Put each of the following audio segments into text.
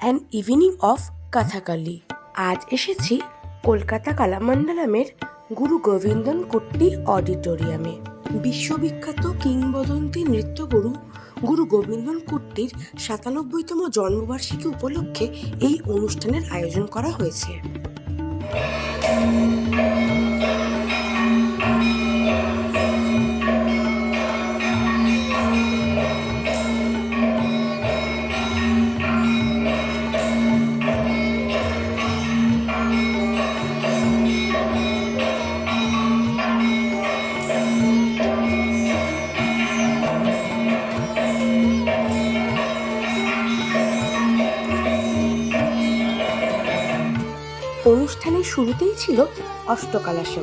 An evening of Kathakali আজ এসেছি কলকাতা কালামণ্ডলামের গুরু গোবিন্দন কুট্টি অডিটোরিয়ামে। বিশ্ববিখ্যাত কিংবদন্তি নৃত্যগুরু গুরু গোবিন্দন কুট্টির সাতানব্বইতম জন্মবার্ষিকী উপলক্ষে এই অনুষ্ঠানের আয়োজন করা হয়েছে। অনুষ্ঠানের শুরুতেই ছিল অষ্টকালাসম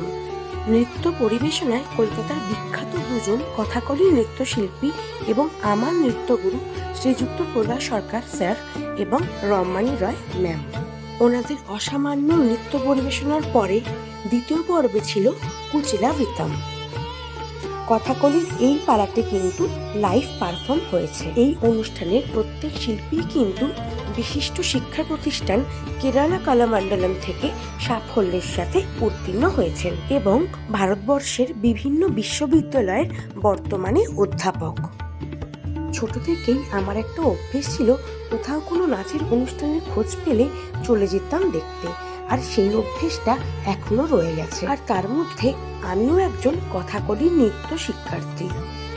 নৃত্য পরিবেশনায় কলকাতার বিখ্যাত দুজন কথাকলি নৃত্যশিল্পী এবং আমার নৃত্যগুরু শ্রীযুক্ত প্রভাস সরকার স্যার এবং রম্মানী রয় ম্যাম। ওনাদের অসামান্য নৃত্য পরিবেশনার পরে দ্বিতীয় পর্বে ছিল কুচিলা বৃতাম। কথাকলির এই পালাটি কিন্তু লাইভ পারফর্ম হয়েছে। এই অনুষ্ঠানের প্রত্যেক শিল্পী কিন্তু বিশিষ্ট শিক্ষা প্রতিষ্ঠান কেরালা কালামণ্ডলম থেকে সাফল্যের সাথে উত্তীর্ণ হয়েছেন এবং ভারতবর্ষের বিভিন্ন বিশ্ববিদ্যালয়ের বর্তমানে অধ্যাপক। ছোট থেকেই আমার একটা অভ্যেস ছিল, কোথাও কোনো নাচের অনুষ্ঠানের খোঁজ পেলে চলে যেতাম দেখতে। আর সেই অভ্যেসটা এখনও রয়ে গেছে। আর তার মধ্যে আমিও একজন কথাকলি নৃত্য শিক্ষার্থী।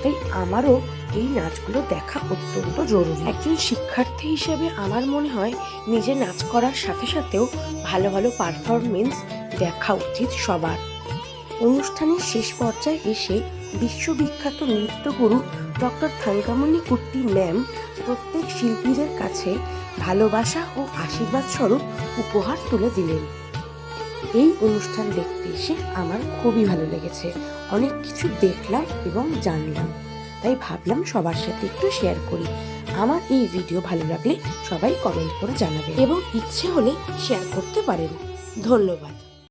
তাই আমারও এই নাচগুলো দেখা অত্যন্ত জরুরি। একজন শিক্ষার্থী হিসেবে আমার মনে হয় নিজে নাচ করার সাথে সাথেও ভালো ভালো পারফরমেন্স দেখা উচিত সবার। অনুষ্ঠানের শেষ পর্যায়ে এসে বিশ্ববিখ্যাত নৃত্যগুরু ডক্টর থাঙ্কামণি কুট্টি ম্যাম প্রত্যেক শিল্পীদের কাছে ভালোবাসা ও আশীর্বাদ স্বরূপ উপহার তুলে দিলেন। এই অনুষ্ঠান দেখতে এসে আমার খুবই ভালো লেগেছে। অনেক কিছু দেখলাম এবং জানলাম। তাই ভাবলাম সবার সাথে একটু শেয়ার করি। আমার এই ভিডিও ভালো লাগলে সবাই কমেন্ট করে জানাবে এবং ইচ্ছে হলে শেয়ার করতে পারেন। ধন্যবাদ।